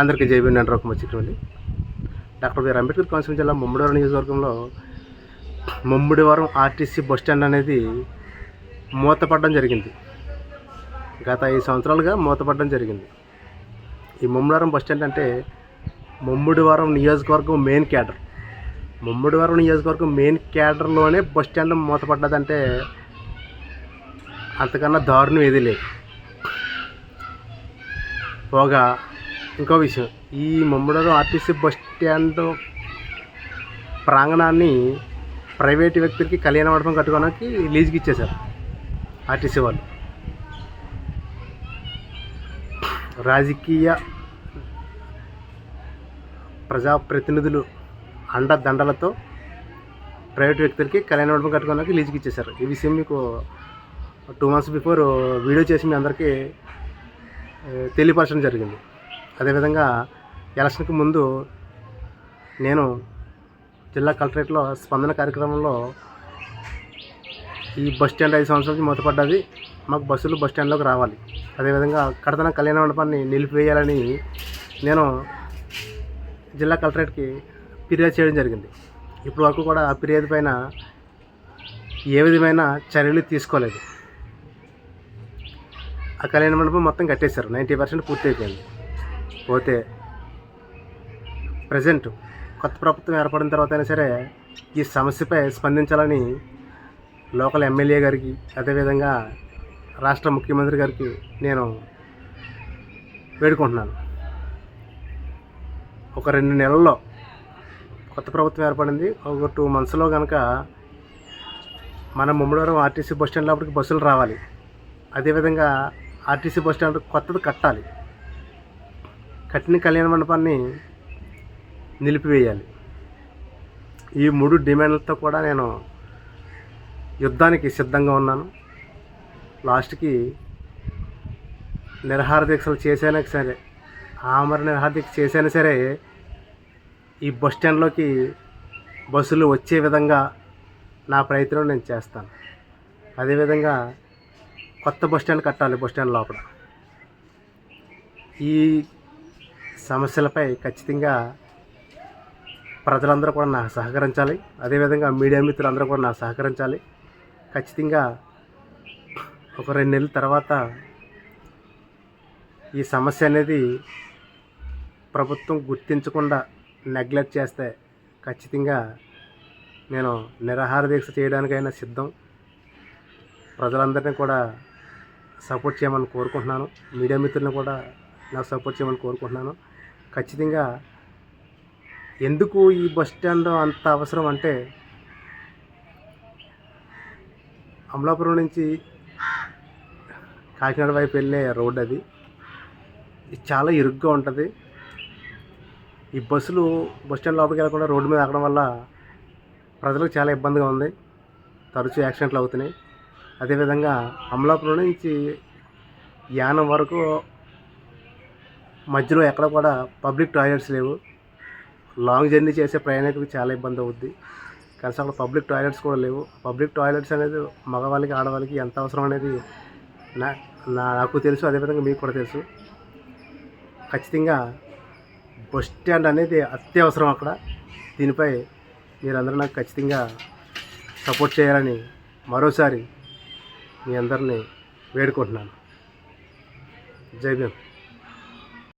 అందరికీ జైబీ నేను రూపం చిక్కమల్లి డాక్టర్ బిఆర్ అంబేద్కర్ కోనసీమ జిల్లా ముమ్మడివారం నియోజకవర్గంలో ముమ్మడివారం ఆర్టీసీ బస్ స్టాండ్ అనేది మూతపడడం జరిగింది. గత ఐదు సంవత్సరాలుగా మూతపడడం జరిగింది. ఈ ముమ్మడివారం బస్ స్టాండ్ అంటే ముమ్మడివారం నియోజకవర్గం మెయిన్ క్యాడర్. ముమ్మడివారం నియోజకవర్గం మెయిన్ క్యాడర్లోనే బస్ స్టాండ్ మూతపడ్డదంటే అంతకన్నా దారుణం ఏదీ లేదు. పోగా ఇంకో విషయం. ఈ ముమ్మడివారం ఆర్టీసీ బస్ స్టాండ్ ప్రాంగణాన్ని ప్రైవేట్ వ్యక్తులకి కళ్యాణ మండపం కట్టుకోవడానికి లీజుకి ఇచ్చేశారు ఆర్టీసీ వాళ్ళు. రాజకీయ ప్రజాప్రతినిధులు అండదండలతో ప్రైవేట్ వ్యక్తులకి కళ్యాణ మండపం కట్టుకోవడానికి లీజుకి ఇచ్చేశారు. ఈ విషయం మీకు టూ మంత్స్ బిఫోర్ వీడియో చేసి మీ అందరికీ తెలియపరచడం జరిగింది. అదేవిధంగా ఎలక్షన్కి ముందు నేను జిల్లా కలెక్టరేట్లో స్పందన కార్యక్రమంలో ఈ బస్ స్టాండ్ ఐదు సంవత్సరాల నుంచి మూతపడ్డది. మాకు బస్సులు బస్ స్టాండ్లోకి రావాలి. అదేవిధంగా కడతన కళ్యాణ మండపాన్ని నిలిపివేయాలని నేను జిల్లా కలెక్టరేట్కి ఫిర్యాదు చేయడం జరిగింది. ఇప్పటి వరకు కూడా ఆ ఫిర్యాదు పైన ఏ విధమైన చర్యలు తీసుకోలేదు. ఆ కళ్యాణ మండపం మొత్తం కట్టేశారు. నైంటీ పర్సెంట్ పూర్తి అయిపోయింది పోతే ప్రజెంట్ కొత్త ప్రభుత్వం ఏర్పడిన తర్వాత అయినా సరే ఈ సమస్యపై స్పందించాలని లోకల్ ఎమ్మెల్యే గారికి అదేవిధంగా రాష్ట్ర ముఖ్యమంత్రి గారికి నేను వేడుకుంటున్నాను. ఒక రెండు నెలల్లో కొత్త ప్రభుత్వం ఏర్పడింది. ఒక టూ మంత్స్లో కనుక మన ముమ్మడివరం ఆర్టీసీ బస్ స్టాండ్ లోపలికి బస్సులు రావాలి. అదేవిధంగా ఆర్టీసీ బస్ స్టాండ్ కొత్తది కట్టాలి. కట్టిన కళ్యాణ మండపాన్ని నిలిపివేయాలి. ఈ మూడు డిమాండ్లతో కూడా నేను యుద్ధానికి సిద్ధంగా ఉన్నాను. లాస్ట్కి నిరహార దీక్షలు చేసైనా సరే ఆమర నిరహార దీక్ష చేసైనా సరే ఈ బస్ స్టాండ్లోకి బస్సులు వచ్చే విధంగా నా ప్రయత్నం నేను చేస్తాను. అదేవిధంగా కొత్త బస్ స్టాండ్ కట్టాలి బస్ స్టాండ్ లోపల. ఈ సమస్యలపై ఖచ్చితంగా ప్రజలందరూ కూడా నాకు సహకరించాలి. అదేవిధంగా మీడియా మిత్రులందరూ కూడా నాకు సహకరించాలి. ఖచ్చితంగా ఒక రెండు నెలల తర్వాత ఈ సమస్య అనేది ప్రభుత్వం గుర్తించకుండా నెగ్లెక్ట్ చేస్తే ఖచ్చితంగా నేను నిరాహార దీక్ష చేయడానికైనా సిద్ధం. ప్రజలందరినీ కూడా సపోర్ట్ చేయమని కోరుకుంటున్నాను. మీడియా మిత్రులను కూడా నాకు సపోర్ట్ చేయమని కోరుకుంటున్నాను. ఖచ్చితంగా ఎందుకు ఈ బస్ స్టాండ్ అంత అవసరం అంటే అమలాపురం నుంచి కాకినాడ వైపు వెళ్ళే రోడ్ అది. ఇది చాలా ఇరుగ్గా ఉంటుంది. ఈ బస్సులు బస్ స్టాండ్ లోపలికి వెళ్ళకుండా రోడ్డు మీద ఆగడం వల్ల ప్రజలకు చాలా ఇబ్బందిగా ఉంది. తరచూ యాక్సిడెంట్లు అవుతున్నాయి. అదేవిధంగా అమలాపురం నుంచి యానం వరకు మధ్యలో ఎక్కడ కూడా పబ్లిక్ టాయిలెట్స్ లేవు. లాంగ్ జర్నీ చేసే ప్రయాణికులకు చాలా ఇబ్బంది అవుద్ది. కనీసం అక్కడ పబ్లిక్ టాయిలెట్స్ కూడా లేవు. పబ్లిక్ టాయిలెట్స్ అనేది మగవాళ్ళకి ఆడవాళ్ళకి ఎంత అవసరం అనేది నా నాకు తెలుసు. అదేవిధంగా మీకు కూడా తెలుసు. ఖచ్చితంగా బస్ స్టాండ్ అనేది అత్యవసరం అక్కడ. దీనిపై మీరందరూ నాకు ఖచ్చితంగా సపోర్ట్ చేయాలని మరోసారి మీ అందరినీ వేడుకుంటున్నాను. జై భీమ్.